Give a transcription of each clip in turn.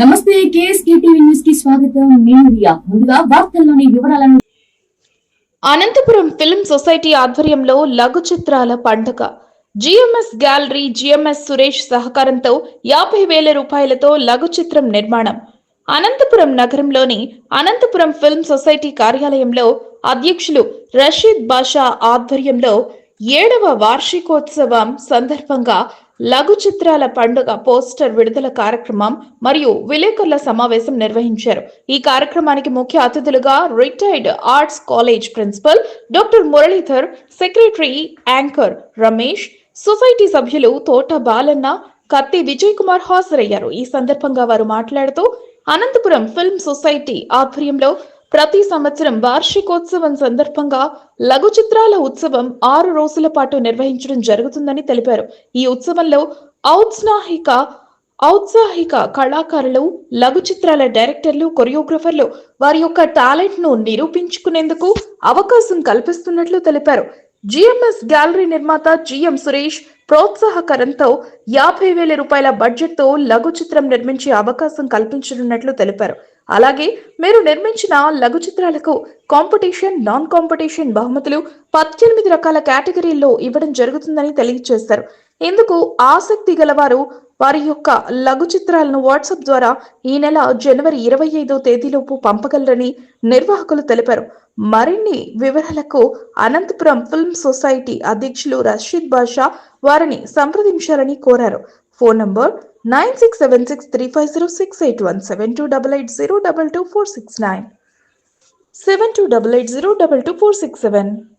నమస్తే KSK TV న్యూస్కి స్వాగతం. నేను రియా. ముందుగా వార్తల్లోని వివరాలను అనంతపురం ఫిల్మ్ సొసైటీ ఆధ్వర్యంలో లఘు చిత్రాల పండుగ. జిఎంఎస్ గ్యాలరీ జిఎంఎస్ సురేష్ సహకారంతో యాభై వేల రూపాయలతో లఘు చిత్రం నిర్మాణం. అనంతపురం నగరంలోని అనంతపురం ఫిల్మ్ సొసైటీ కార్యాలయంలో అధ్యక్షులు రషీద్ బాషా ఆధ్వర్యంలో ఏడవ వార్షికోత్సవం సందర్భంగా లఘు చిత్రాల పండుగ పోస్టర్ విడుదల కార్యక్రమం మరియు విలేకరుల సమావేశం నిర్వహించారు. ఈ కార్యక్రమానికి ముఖ్య అతిథులుగా retired arts college principal doctor Muralidhar secretary anchor Ramesh society సభ్యులు తోట బాలన్న కత్తి విజయ్ కుమార్ హాజరయ్యారు. ఈ సందర్భంగా వారు మాట్లాడుతూ అనంతపురం ఫిల్మ్ సొసైటీ ఆధ్వర్యంలో ప్రతి సంవత్సరం వార్షికోత్సవం సందర్భంగా లఘు చిత్రాల ఉత్సవం ఆరు రోజుల పాటు నిర్వహించడం జరుగుతుందని తెలిపారు. ఈ ఉత్సవంలో ఔత్సాహిక ఔత్సాహిక కళాకారులు లఘు చిత్రాల డైరెక్టర్లు కొరియోగ్రఫర్లు వారి యొక్క టాలెంట్ను నిరూపించుకునేందుకు అవకాశం కల్పిస్తున్నట్లు తెలిపారు. జిఎంఎస్ గ్యాలరీ నిర్మాత జిఎం సురేష్ ప్రోత్సాహకరంతో యాభై వేల రూపాయల బడ్జెట్తో లఘు చిత్రం నిర్మించే అవకాశం కల్పించనున్నట్లు తెలిపారు. అలాగే మీరు నిర్మించిన లఘు చిత్రాలకు కాంపిటీషన్ నాన్ కాంపిటీషన్ బహుమతులు పద్దెనిమిది రకాల కేటగిరీల్లో ఇవ్వడం జరుగుతుందని తెలియజేశారు. ఇందుకు ఆసక్తి గలవారు వారి యొక్క లఘు చిత్రాలను వాట్సాప్ ద్వారా ఈ నెల జనవరి ఇరవై ఐదో తేదీలోపు పంపగలరని నిర్వాహకులు తెలిపారు. మరిన్ని వివరాలకు అనంతపురం ఫిల్మ్ సొసైటీ అధ్యక్షులు రషీద్ బాషా వారిని సంప్రదించాలని కోరారు. Phone number nine six seven six three five zero six eight one seven two double eight zero double two four six nine. seven two double eight zero double two four six seven.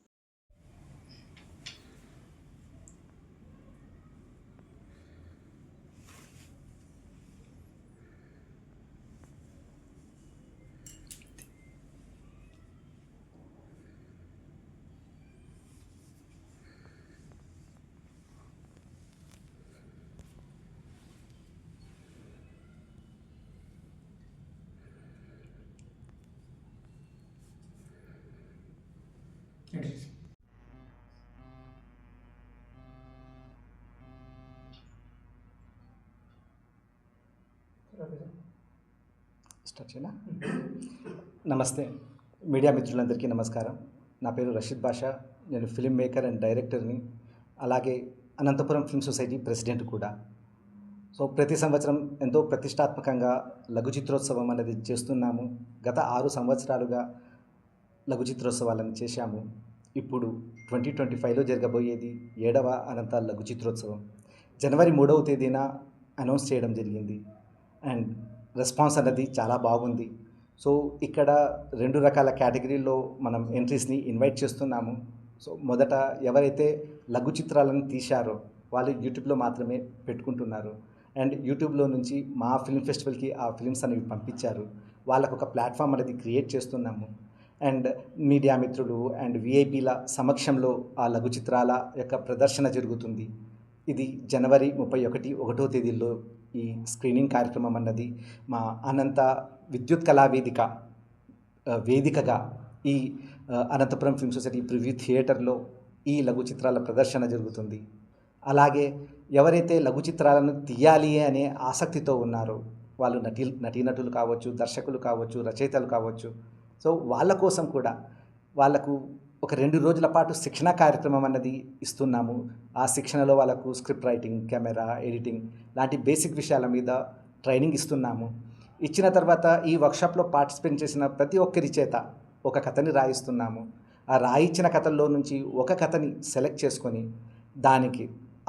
నమస్తే media మిత్రులందరికీ నమస్కారం నా పేరు రషీద్ బాషా నేను film maker and డైరెక్టర్ని అలాగే Anantapuram film society president కూడా so ప్రతి సంవత్సరం ఎంతో ప్రతిష్టాత్మకంగా లఘు చిత్రోత్సవం అనేది చేస్తున్నాము గత ఆరు సంవత్సరాలుగా లఘు చిత్రోత్సవాలను చేశాము. ఇప్పుడు ట్వంటీ ట్వంటీ ఫైవ్లో జరగబోయేది ఏడవ అనంత లఘు చిత్రోత్సవం జనవరి మూడవ తేదీన అనౌన్స్ చేయడం జరిగింది. అండ్ రెస్పాన్స్ అన్నది చాలా బాగుంది. సో ఇక్కడ రెండు రకాల కేటగిరీల్లో మనం ఎంట్రీస్ని ఇన్వైట్ చేస్తున్నాము. సో మొదట ఎవరైతే లఘు చిత్రాలను తీశారో వాళ్ళు యూట్యూబ్లో మాత్రమే పెట్టుకుంటున్నారు. అండ్ యూట్యూబ్లో నుంచి మా ఫిల్మ్ ఫెస్టివల్కి ఆ ఫిల్మ్స్ అనేవి పంపించారు. వాళ్ళకు ఒక ప్లాట్ఫామ్ అనేది క్రియేట్ చేస్తున్నాము. అండ్ మీడియా మిత్రులు అండ్ విఐపీల సమక్షంలో ఆ లఘు చిత్రాల యొక్క ప్రదర్శన జరుగుతుంది. ఇది జనవరి ముప్పై ఒకటి ఒకటో తేదీలో ఈ స్క్రీనింగ్ కార్యక్రమం అన్నది మా అనంత విద్యుత్ కళా వేదిక వేదికగా ఈ అనంతపురం ఫిల్మ్ సొసైటీ ప్రివ్యూ థియేటర్లో ఈ లఘు చిత్రాల ప్రదర్శన జరుగుతుంది. అలాగే ఎవరైతే లఘు చిత్రాలను తీయాలి అనే ఆసక్తితో ఉన్నారో వాళ్ళు నటీ నటీనటులు కావచ్చు దర్శకులు కావచ్చు రచయితలు కావచ్చు సో వాళ్ళ కోసం కూడా వాళ్ళకు ఒక రెండు రోజుల పాటు శిక్షణ కార్యక్రమం అన్నది ఇస్తున్నాము. ఆ శిక్షణలో వాళ్ళకు స్క్రిప్ట్ రైటింగ్ కెమెరా ఎడిటింగ్ లాంటి బేసిక్ విషయాల మీద ట్రైనింగ్ ఇస్తున్నాము. ఇచ్చిన తర్వాత ఈ వర్క్షాప్లో పార్టిసిపేట్ చేసిన ప్రతి ఒక్కరి చేత ఒక కథని రాయిస్తున్నాము. ఆ రాయించిన కథల్లో నుంచి ఒక కథని సెలెక్ట్ చేసుకొని దానికి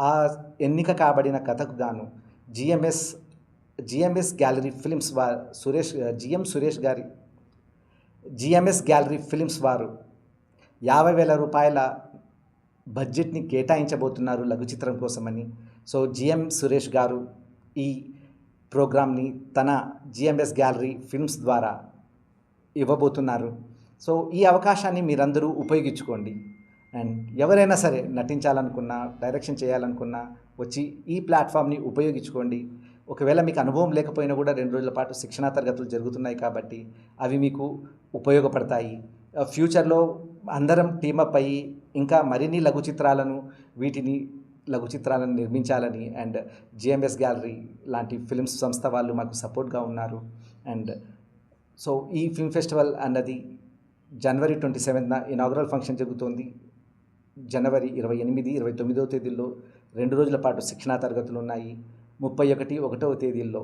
ఆ ఎన్నిక కాబడిన కథకు గాను జిఎంఎస్ జిఎంఎస్ గ్యాలరీ ఫిలిమ్స్ వా సురేష్ జిఎం సురేష్ గారి జిఎంఎస్ గ్యాలరీ ఫిలిమ్స్ వారు యాభై వేల రూపాయల బడ్జెట్ని కేటాయించబోతున్నారు లఘు చిత్రం కోసమని. సో జిఎం సురేష్ గారు ఈ ప్రోగ్రామ్ని తన జిఎంఎస్ గ్యాలరీ ఫిల్మ్స్ ద్వారా ఇవ్వబోతున్నారు. సో ఈ అవకాశాన్ని మీరందరూ ఉపయోగించుకోండి. అండ్ ఎవరైనా సరే నటించాలనుకున్నా డైరెక్షన్ చేయాలనుకున్నా వచ్చి ఈ ప్లాట్ఫామ్ని ఉపయోగించుకోండి. ఒకవేళ మీకు అనుభవం లేకపోయినా కూడా రెండు రోజుల పాటు శిక్షణా తరగతులు జరుగుతున్నాయి కాబట్టి అవి మీకు ఉపయోగపడతాయి. ఫ్యూచర్లో అందరం టీమప్ అయ్యి ఇంకా మరిన్ని లఘు చిత్రాలను వీటిని లఘు చిత్రాలను నిర్మించాలని అండ్ జిఎంఎస్ గ్యాలరీ లాంటి ఫిల్మ్స్ సంస్థ వాళ్ళు మాకు సపోర్ట్గా ఉన్నారు. అండ్ సో ఈ ఫిల్మ్ ఫెస్టివల్ అన్నది జనవరి ట్వంటీ సెవెంత్న ఇనాగరల్ ఫంక్షన్ జరుగుతోంది. జనవరి ఇరవై ఎనిమిది ఇరవై తొమ్మిదో తేదీల్లో రెండు రోజుల పాటు శిక్షణా తరగతులు ఉన్నాయి. ముప్పై ఒకటి ఒకటవ తేదీల్లో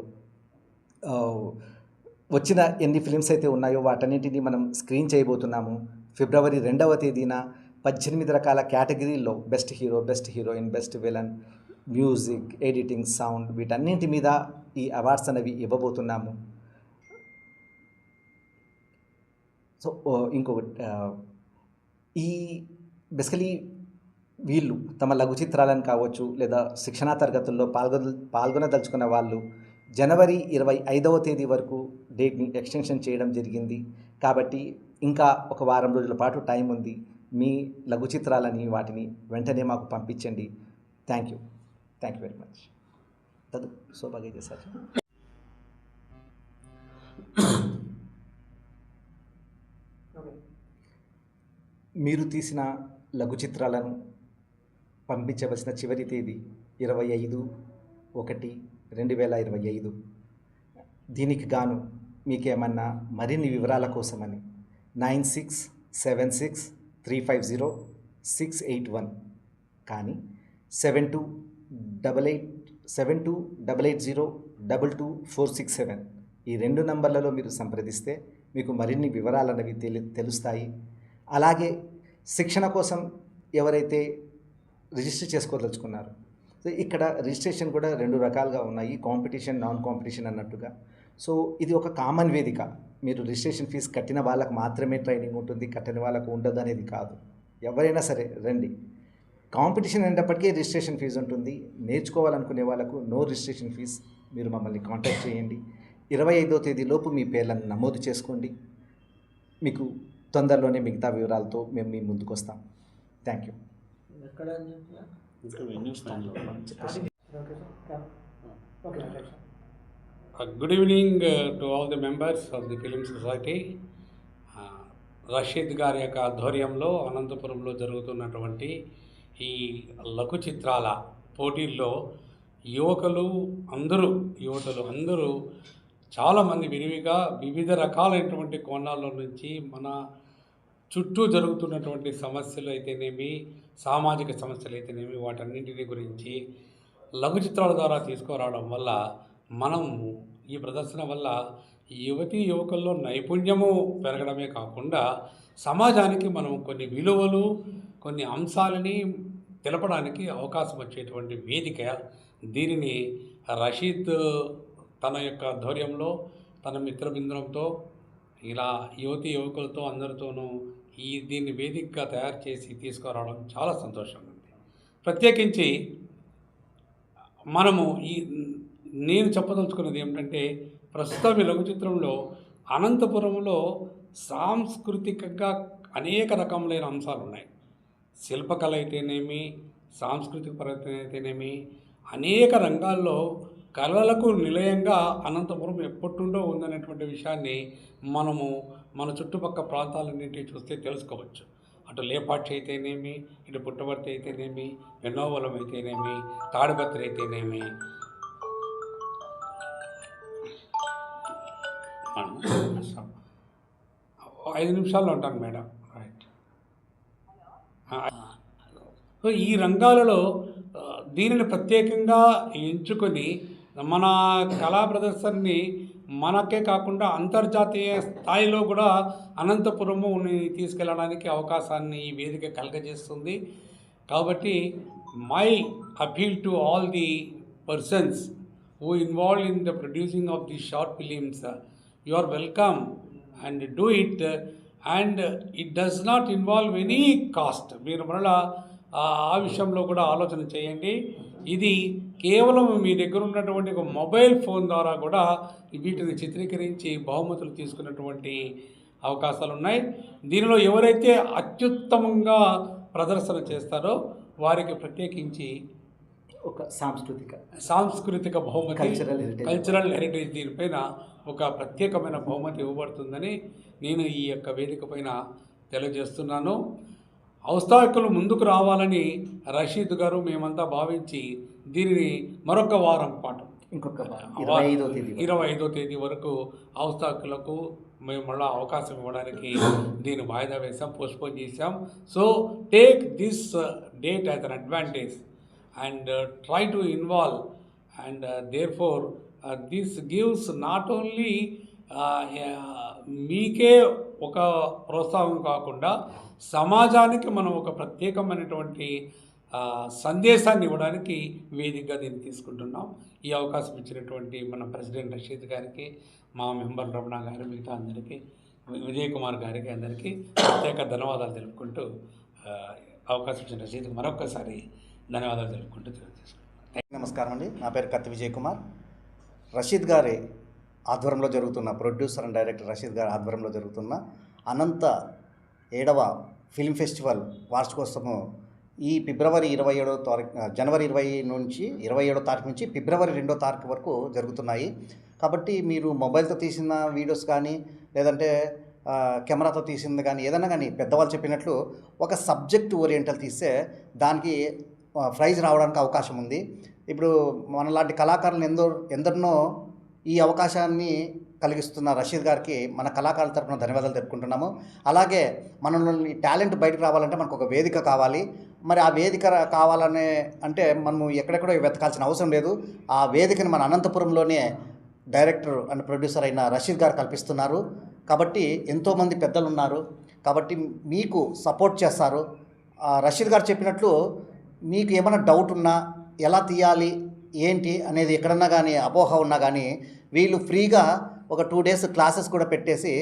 వచ్చిన ఎన్ని ఫిలిమ్స్ అయితే ఉన్నాయో వాటన్నింటినీ మనం స్క్రీన్ చేయబోతున్నాము. ఫిబ్రవరి రెండవ తేదీన పద్దెనిమిది రకాల కేటగిరీల్లో best hero best heroine best villain music editing sound వీటన్నింటి మీద ఈ అవార్డ్స్ అనేవి ఇవ్వబోతున్నాము. సో ఇంకొకటి ఈ బేసికలీ వీళ్ళు తమ లఘు చిత్రాలను కావచ్చు లేదా శిక్షణా తరగతుల్లో పాల్గొన పాల్గొనదలుచుకున్న వాళ్ళు జనవరి ఇరవై ఐదవ తేదీ వరకు డేట్ని ఎక్స్టెన్షన్ చేయడం జరిగింది. కాబట్టి ఇంకా ఒక వారం రోజుల పాటు టైం ఉంది. మీ లఘు చిత్రాలని వాటిని వెంటనే మాకు పంపించండి. Thank you. Thank you very much. తదు సోబాగా చేశారు మీరు తీసిన లఘు చిత్రాలను పంపించవలసిన చివరి తేదీ ఇరవై ఐదు ఒకటి రెండు వేల ఇరవై ఐదు. దీనికి గాను మీకేమన్నా మరిన్ని వివరాల కోసమని nine six seven six three five zero six eight one కానీ seven two double eight seven two double eight zero double two four six seven ఈ రెండు నంబర్లలో మీరు సంప్రదిస్తే మీకు మరిన్ని వివరాలు అనేవి తెలి తెలుస్తాయి. అలాగే శిక్షణ కోసం ఎవరైతే రిజిస్టర్ చేసుకోదలుచుకున్నారు. సో ఇక్కడ రిజిస్ట్రేషన్ కూడా రెండు రకాలుగా ఉన్నాయి కాంపిటీషన్ నాన్ కాంపిటీషన్ అన్నట్టుగా. సో ఇది ఒక కామన్ వేదిక. మీరు రిజిస్ట్రేషన్ ఫీజు కట్టిన వాళ్ళకు మాత్రమే ట్రైనింగ్ ఉంటుంది కట్టిన వాళ్ళకు ఉండదు అనేది కాదు. ఎవరైనా సరే రండి. కాంపిటీషన్ అయినప్పటికీ రిజిస్ట్రేషన్ ఫీజు ఉంటుంది. నేర్చుకోవాలనుకునే వాళ్ళకు నో రిజిస్ట్రేషన్ ఫీజ్ మీరు మమ్మల్ని కాంటాక్ట్ చేయండి. ఇరవై ఐదో తేదీలోపు మీ పేర్లను నమోదు చేసుకోండి. మీకు తొందరలోనే మిగతా వివరాలతో మేము మీ ముందుకు వస్తాం థ్యాంక్ యూ. ఎక్కడ అని చెప్పినా? uh, to all the members of the Film Society. Uh, Rashid గారి యొక్క ఆధ్వర్యంలో అనంతపురంలో జరుగుతున్నటువంటి ఈ లఘు చిత్రాల పోటీల్లో యువకులు అందరూ యువతలు అందరూ చాలామంది విరివిగా వివిధ రకాలైనటువంటి కోణాల్లో నుంచి మన చుట్టూ జరుగుతున్నటువంటి సమస్యలు అయితేనేమి సామాజిక సమస్యలు అయితేనేమి వాటన్నింటిని గురించి లఘు చిత్రాల ద్వారా తీసుకురావడం వల్ల మనము ఈ ప్రదర్శన వల్ల యువతి యువకుల్లో నైపుణ్యము పెరగడమే కాకుండా సమాజానికి మనం కొన్ని విలువలు కొన్ని అంశాలని తెలపడానికి అవకాశం వచ్చేటువంటి వేదిక దీనిని రషీద్ తన యొక్క ధైర్యంలో తన మిత్రబృందంతో ఇలా యువతి యువకులతో అందరితోనూ ఈ దీన్ని వేదికగా తయారు చేసి తీసుకురావడం చాలా సంతోషంగా ఉంది. ప్రత్యేకించి మనము ఈ నేను చెప్పదలుచుకున్నది ఏమిటంటే ప్రస్తుతం ఈ లఘు చిత్రంలో అనంతపురంలో సాంస్కృతికంగా అనేక రకములైన అంశాలు ఉన్నాయి. శిల్పకళ అయితేనేమి సాంస్కృతిక పరంగా అయితేనేమి అనేక రంగాల్లో కళలకు నిలయంగా అనంతపురం ఎప్పటినుండో ఉందనేటువంటి విషయాన్ని మనము మన చుట్టుపక్క ప్రాంతాలన్నింటినీ చూస్తే తెలుసుకోవచ్చు. అటు లేపాక్షి అయితేనేమి ఇటు పుట్టవర్తి అయితేనేమి ఎన్నోవలం అయితేనేమి తాడిపత్రి అయితేనేమి. ఐదు నిమిషాల్లో ఉంటాను మేడం. రైట్ సో ఈ రంగాలలో దీనిని ప్రత్యేకంగా ఎంచుకొని మన కళా ప్రదర్శనని మనకే కాకుండా అంతర్జాతీయ స్థాయిలో కూడా అనంతపురంని తీసుకెళ్ళడానికి అవకాశాన్ని ఈ వేదిక కలగజేస్తుంది. కాబట్టి my appeal to all the persons who involve in the producing of the short films. You are welcome and do it. And it does not involve any cost. మీరు మరలా ఆ విషయంలో కూడా ఆలోచన చేయండి. ఇది కేవలం మీ దగ్గర ఉన్నటువంటి ఒక మొబైల్ ఫోన్ ద్వారా కూడా వీటిని చిత్రీకరించి బహుమతులు తీసుకున్నటువంటి అవకాశాలు ఉన్నాయి దీనిలో ఎవరైతే అత్యుత్తమంగా ప్రదర్శన చేస్తారో వారికి ప్రత్యేకించి ఒక సాంస్కృతిక సాంస్కృతిక బహుమతి heritage. కల్చరల్ హెరిటేజ్ దీనిపైన ఒక ప్రత్యేకమైన బహుమతి ఇవ్వబడుతుందని నేను ఈ యొక్క వేదిక పైన తెలియజేస్తున్నాను ఔత్సాహికులు ముందుకు రావాలని రషీద్ గారు మేమంతా భావించి దీనిని మరొక వారం పాటు. ఇంకొక ఇరవై ఐదో తేదీ ఇరవై ఐదో తేదీ వరకు ఔత్సాహికులకు మేము మళ్ళీ అవకాశం ఇవ్వడానికి దీన్ని వాయిదా వేసాం పోస్ట్పోన్ చేసాం so take this date as an advantage and try to involve and therefore this gives not only మీకే ఒక ప్రోత్సాహం కాకుండా సమాజానికి మనం ఒక ప్రత్యేకమైనటువంటి సందేశాన్ని ఇవ్వడానికి వేదికగా దీన్ని తీసుకుంటున్నాం. ఈ అవకాశం ఇచ్చినటువంటి మన ప్రెసిడెంట్ రషీద్ గారికి మా మెంబర్ రమణ గారు మిగతా అందరికీ విజయ్ కుమార్ గారికి అందరికీ ప్రత్యేక ధన్యవాదాలు తెలుపుకుంటూ అవకాశం ఇచ్చిన రషీద్కి మరొకసారి ధన్యవాదాలు తెలుపుకుంటూ తెలియజేసుకుంటాను నమస్కారం అండి. నా పేరు కత్తి విజయ్ కుమార్. రషీద్ గారి ఆధ్వర్యంలో జరుగుతున్న ప్రొడ్యూసర్ అండ్ డైరెక్టర్ రషీద్ గారి ఆధ్వర్యంలో జరుగుతున్న అనంత ఏడవ ఫిల్మ్ ఫెస్టివల్ వార్షికోత్సవం ఈ ఫిబ్రవరి ఇరవై ఏడో తారీఖు జనవరి ఇరవై నుంచి ఇరవై ఏడో తారీఖు నుంచి ఫిబ్రవరి రెండో తారీఖు వరకు జరుగుతున్నాయి. కాబట్టి మీరు మొబైల్తో తీసిన వీడియోస్ కానీ లేదంటే కెమెరాతో తీసింది కానీ ఏదైనా కానీ పెద్దవాళ్ళు చెప్పినట్లు ఒక సబ్జెక్ట్ ఓరియంటల్ తీస్తే దానికి ప్రైజ్ రావడానికి అవకాశం ఉంది. ఇప్పుడు మనలాంటి కళాకారులు ఎందరో ఎందరినో ఈ అవకాశాన్ని కలిగిస్తున్న రషీద్ గారికి మన కళాకారుల తరపున ధన్యవాదాలు తెలుపుకుంటున్నాము. అలాగే మనల్ని టాలెంట్ బయటకు రావాలంటే మనకు ఒక వేదిక కావాలి. మరి ఆ వేదిక కావాలనే అంటే మనము ఎక్కడెక్కడో వెతకాల్సిన అవసరం లేదు. ఆ వేదికని మన అనంతపురంలోనే డైరెక్టర్ అండ్ ప్రొడ్యూసర్ అయిన రషీద్ గారు కల్పిస్తున్నారు. కాబట్టి ఎంతోమంది పెద్దలు ఉన్నారు కాబట్టి మీకు సపోర్ట్ చేస్తారు. ఆ, రషీద్ గారు చెప్పినట్లు మీకు ఏమైనా డౌట్ ఉన్నా ఎలా తీయాలి ఏంటి అనేది ఎక్కడన్నా కానీ అపోహ ఉన్నా కానీ వీళ్ళు ఫ్రీగా ఒక టూ డేస్ క్లాసెస్ కూడా పెట్టేసి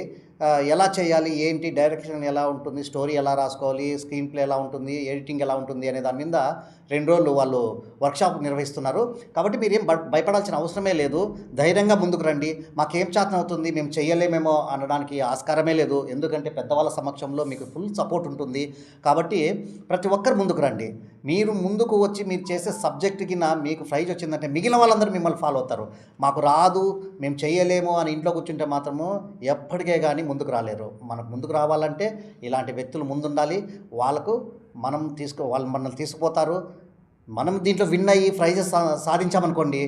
ఎలా చేయాలి ఏంటి డైరెక్షన్ ఎలా ఉంటుంది స్టోరీ ఎలా రాసుకోవాలి స్క్రీన్ ప్లే ఎలా ఉంటుంది ఎడిటింగ్ ఎలా ఉంటుంది అనే దాని మీద రెండు రోజులు వాళ్ళు వర్క్షాప్ నిర్వహిస్తున్నారు. కాబట్టి మీరేం భయపడాల్సిన అవసరమే లేదు. ధైర్యంగా ముందుకు రండి. మాకేం చేతన అవుతుంది మేము చేయలేమేమో అనడానికి ఆస్కారమే లేదు. ఎందుకంటే పెద్దవాళ్ళ సమక్షంలో మీకు ఫుల్ సపోర్ట్ ఉంటుంది. కాబట్టి ప్రతి ఒక్కరు ముందుకు రండి. మీరు ముందుకు వచ్చి మీరు చేసే సబ్జెక్ట్కి నా మీకు ప్రైజ్ వచ్చిందంటే మిగిలిన వాళ్ళందరూ మిమ్మల్ని ఫాలో అవుతారు. మాకు రాదు మేము చేయలేము అని ఇంట్లో కూర్చుంటే మాత్రము ఎప్పటికే కానీ ముందుకు రాలేరు. మనకు ముందుకు రావాలంటే ఇలాంటి వ్యక్తులు ముందుండాలి. వాళ్ళకు మనం తీసుకు వాళ్ళు మనల్ని తీసుకుపోతారు. మనం దీంట్లో విన్ అయ్యి ప్రైజెస్ సా సాధించామనుకోండి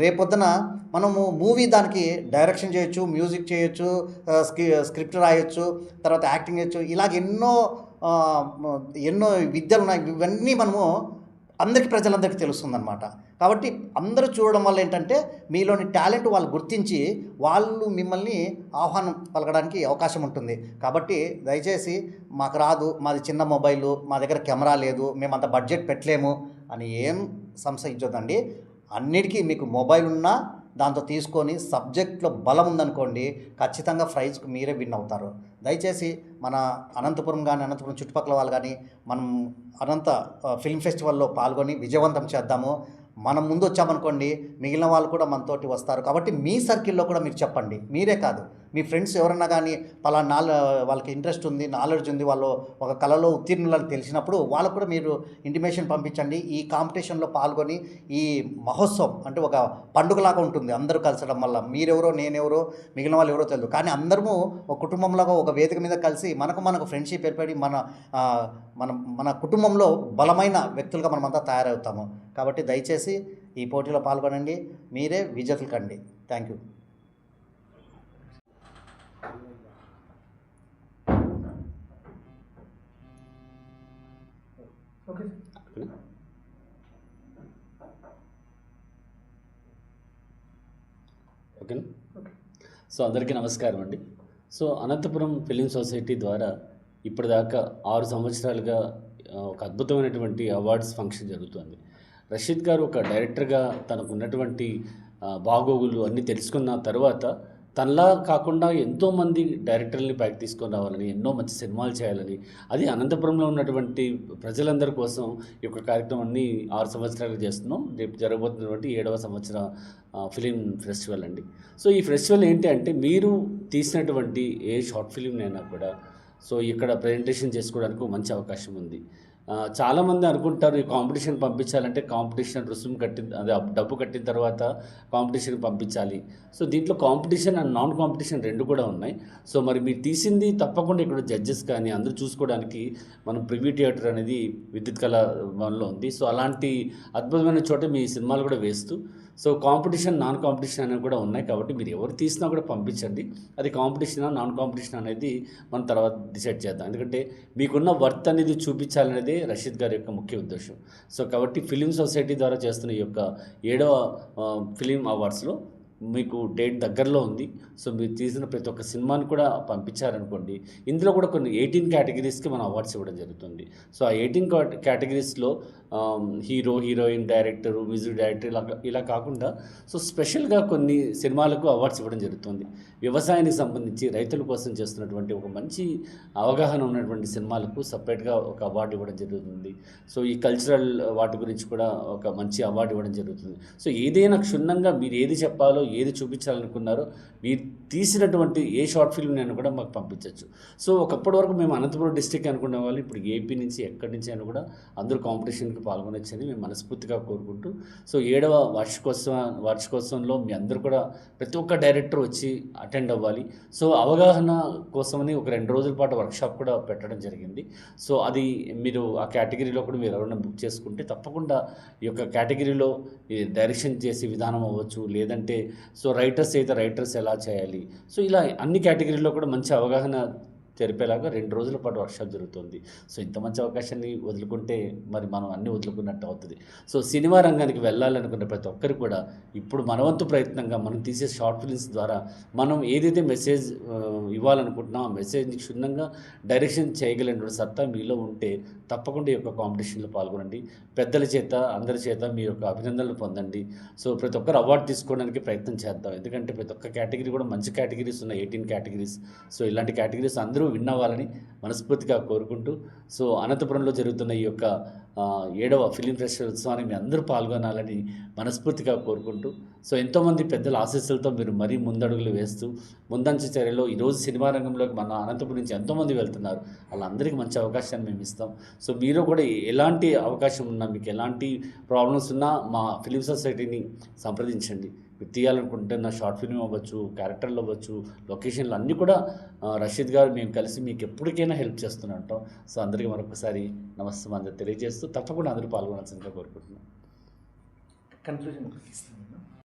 రేపొద్దున మనము మూవీ దానికి డైరెక్షన్ చేయొచ్చు మ్యూజిక్ చేయొచ్చు స్క్రిప్ట్ రాయొచ్చు తర్వాత యాక్టింగ్ చేయొచ్చు ఇలాగ ఎన్నో ఎన్నో విద్యలు ఉన్నాయి. ఇవన్నీ మనము అందరికీ ప్రజలందరికీ తెలుస్తుందన్నమాట. కాబట్టి అందరూ చూడడం వల్ల ఏంటంటే మీలోని టాలెంట్ వాళ్ళు గుర్తించి వాళ్ళు మిమ్మల్ని ఆహ్వానం పలకడానికి అవకాశం ఉంటుంది. కాబట్టి దయచేసి మాకు రాదు మాది చిన్న మొబైలు మా దగ్గర కెమెరా లేదు మేము అంత బడ్జెట్ పెట్టలేము అని ఏం సంశయించొద్దండి. అన్నిటికీ మీకు మొబైల్ ఉన్నా దాంతో తీసుకొని సబ్జెక్ట్లో బలం ఉందనుకోండి ఖచ్చితంగా ప్రైజ్కి మీరే విన్ అవుతారు. దయచేసి మన అనంతపురం కానీ అనంతపురం చుట్టుపక్కల వాళ్ళు కానీ మనం అనంత ఫిల్మ్ ఫెస్టివల్లో పాల్గొని విజయవంతం చేద్దాము. మనం ముందు వచ్చామనుకోండి మిగిలిన వాళ్ళు కూడా మనతోటి వస్తారు. కాబట్టి మీ సర్కిల్లో కూడా మీరు చెప్పండి. మీరే కాదు. మీ ఫ్రెండ్స్ ఎవరన్నా కానీ పలా నాల వాళ్ళకి ఇంట్రెస్ట్ ఉంది నాలెడ్జ్ ఉంది వాళ్ళు ఒక కళలో ఉత్తీర్ణులని తెలిసినప్పుడు వాళ్ళకు కూడా మీరు ఇంటిమేషన్ పంపించండి. ఈ కాంపిటీషన్లో పాల్గొని ఈ మహోత్సవం అంటే ఒక పండుగలాగా ఉంటుంది. అందరూ కలిసడం వల్ల మీరెవరో నేనెవరో మిగిలిన వాళ్ళు ఎవరో తెలియదు కానీ అందరము ఒక కుటుంబంలాగా ఒక వేదిక మీద కలిసి మనకు మనకు ఫ్రెండ్షిప్ ఏర్పడి మన మన మన కుటుంబంలో బలమైన వ్యక్తులుగా మనమంతా తయారవుతాము. కాబట్టి దయచేసి ఈ పోటీలో పాల్గొనండి. మీరే విజేతలు కండి. థ్యాంక్ యూ ఓకే ఓకేనా? సో అందరికీ నమస్కారం అండి. సో అనంతపురం ఫిలిం సొసైటీ ద్వారా ఇప్పటిదాకా ఆరు సంవత్సరాలుగా ఒక అద్భుతమైనటువంటి అవార్డ్స్ ఫంక్షన్ జరుగుతుంది. రషీద్ గారు ఒక డైరెక్టర్గా తనకు ఉన్నటువంటి బాగోగులు అన్నీ తెలుసుకున్న తర్వాత తనలా కాకుండా ఎంతోమంది డైరెక్టర్ని పైకి తీసుకొని రావాలని ఎన్నో మంచి సినిమాలు చేయాలని అది అనంతపురంలో ఉన్నటువంటి ప్రజలందరి కోసం ఈ యొక్క కార్యక్రమాన్ని ఆరు సంవత్సరాలు చేస్తున్నాం. రేపు జరగబోతున్నటువంటి ఏడవ సంవత్సర ఫిలిం ఫెస్టివల్ అండి. సో ఈ ఫెస్టివల్ ఏంటి అంటే మీరు తీసినటువంటి ఏ షార్ట్ ఫిలింనైనా కూడా సో ఇక్కడ ప్రజెంటేషన్ చేసుకోవడానికి మంచి అవకాశం ఉంది. చాలామంది అనుకుంటారు ఈ కాంపిటీషన్ పంపించాలంటే కాంపిటీషన్ రుసుము కట్టిన అదే డబ్బు కట్టిన తర్వాత కాంపిటీషన్ పంపించాలి. సో దీంట్లో కాంపిటీషన్ అండ్ నాన్ కాంపిటీషన్ రెండు కూడా ఉన్నాయి. సో మరి మీరు తీసింది తప్పకుండా ఇక్కడ జడ్జెస్ కానీ అందరూ చూసుకోవడానికి మనం ప్రివ్యూ థియేటర్ అనేది విద్యుత్ కళ భవన్లో ఉంది. సో అలాంటి అద్భుతమైన చోట మీ సినిమాలు కూడా వేస్తూ సో కాంపిటీషన్ నాన్ కాంపిటీషన్ అనేవి కూడా ఉన్నాయి కాబట్టి మీరు ఎవరు తీసినా కూడా పంపించండి. అది కాంపిటీషన్ నాన్ కాంపిటీషన్ అనేది మనం తర్వాత డిసైడ్ చేద్దాం. ఎందుకంటే మీకున్న వర్త్ అనేది చూపించాలనేదే రషీద్ గారి యొక్క ముఖ్య ఉద్దేశం. సో కాబట్టి ఫిలిం సొసైటీ ద్వారా చేస్తున్న ఈ యొక్క ఏడవ ఆ, ఫిలిం అవార్డ్స్లో మీకు డేట్ దగ్గరలో ఉంది. సో మీరు తీసిన ప్రతి ఒక్క సినిమాని కూడా పంపించారనుకోండి. ఇందులో కూడా కొన్ని ఎయిటీన్ కేటగిరీస్కి మనం అవార్డ్స్ ఇవ్వడం జరుగుతుంది. సో ఆ eighteen కేటగిరీస్లో hero heroine director music director ఇలా ఇలా కాకుండా సో స్పెషల్గా కొన్ని సినిమాలకు అవార్డ్స్ ఇవ్వడం జరుగుతుంది. వ్యవసాయానికి సంబంధించి రైతుల కోసం చేస్తున్నటువంటి ఒక మంచి అవగాహన ఉన్నటువంటి సినిమాలకు సపరేట్గా ఒక అవార్డు ఇవ్వడం జరుగుతుంది. సో ఈ కల్చరల్ వాటి గురించి కూడా ఒక మంచి అవార్డు ఇవ్వడం జరుగుతుంది. సో ఏదైనా క్షుణ్ణంగా మీరు ఏది చెప్పాలో ఏది చూపించాలనుకున్నారో మీరు తీసినటువంటి ఏ షార్ట్ ఫిల్మ్ నేను కూడా మాకు పంపించవచ్చు సో ఒకప్పటి వరకు మేము అనంతపురం డిస్టిక్ అనుకునే వాళ్ళు. ఇప్పుడు ఏపీ నుంచి ఎక్కడి నుంచి అయినా కూడా అందరూ కాంపిటీషన్కి పాల్గొనొచ్చని మేము మనస్ఫూర్తిగా కోరుకుంటూ సో ఏడవ వార్షికోత్సవ వార్షికోత్సవంలో మీ అందరూ కూడా ప్రతి ఒక్క డైరెక్టర్ వచ్చి అటెండ్ అవ్వాలి. సో అవగాహన కోసమని ఒక రెండు రోజుల పాటు వర్క్షాప్ కూడా పెట్టడం జరిగింది. సో అది మీరు ఆ కేటగిరీలో కూడా మీరు ఎవరైనా బుక్ చేసుకుంటే తప్పకుండా ఈ యొక్క కేటగిరీలో డైరెక్షన్ చేసే విధానం అవ్వచ్చు. లేదంటే సో రైటర్స్ అయితే రైటర్స్ ఎలా చేయాలి? సో ఇలా అన్ని కేటగిరీలో కూడా మంచి అవగాహన జరిపేలాగా రెండు రోజుల పాటు వర్క్షాప్ జరుగుతుంది. సో ఇంత మంచి అవకాశాన్ని వదులుకుంటే మరి మనం అన్నీ వదులుకున్నట్టు అవుతుంది. సో సినిమా రంగానికి వెళ్ళాలనుకున్న ప్రతి ఒక్కరు కూడా ఇప్పుడు మనవంతు ప్రయత్నంగా మనం తీసే షార్ట్ ఫిల్మ్స్ ద్వారా మనం ఏదైతే మెసేజ్ ఇవ్వాలనుకుంటున్నామో ఆ మెసేజ్ని క్షుణ్ణంగా డైరెక్షన్ చేయగలిగినటువంటి సత్తా మీలో ఉంటే తప్పకుండా ఈ యొక్క కాంపిటీషన్లో పాల్గొనండి. పెద్దల చేత అందరి చేత మీ యొక్క అభినందనలు పొందండి. సో ప్రతి ఒక్కరు అవార్డు తీసుకోవడానికి ప్రయత్నం చేద్దాం. ఎందుకంటే ప్రతి ఒక్క కేటగిరీ కూడా మంచి కేటగిరీస్ ఉన్నాయి. Eighteen categories. సో ఇలాంటి కేటగిరీస్ అందరూ అందరూ అవ్వాలని మనస్ఫూర్తిగా కోరుకుంటూ సో అనంతపురంలో జరుగుతున్న ఈ యొక్క ఏడవ ఫిలిం ఫెస్టివల్ ఉత్సవానికి మీ అందరూ పాల్గొనాలని మనస్ఫూర్తిగా కోరుకుంటూ సో ఎంతోమంది పెద్దల ఆశీస్సులతో మీరు మరీ ముందడుగులు వేస్తూ ముందంచు చర్యలో ఈరోజు సినిమా రంగంలోకి మన అనంతపురం నుంచి ఎంతోమంది వెళ్తున్నారు వాళ్ళందరికీ మంచి అవకాశాన్ని మేము ఇస్తాం. సో మీరు కూడా ఎలాంటి అవకాశం ఉన్నా మీకు ఎలాంటి ప్రాబ్లమ్స్ ఉన్నా మా ఫిలిం సొసైటీని సంప్రదించండి. తీయాలనుకుంటే నా షార్ట్ ఫిల్మ్ అవ్వచ్చు క్యారెక్టర్లు అవ్వచ్చు లొకేషన్లు అన్నీ కూడా రషీద్ గారు మేము కలిసి మీకు ఎప్పటికైనా హెల్ప్ చేస్తూనే ఉంటాం. సో అందరికీ మరొకసారి నమస్తే అందరూ తెలియజేస్తూ తప్పకుండా అందరూ పాల్గొనాల్సిందిగా కోరుకుంటున్నాం. కన్ఫ్యూజన్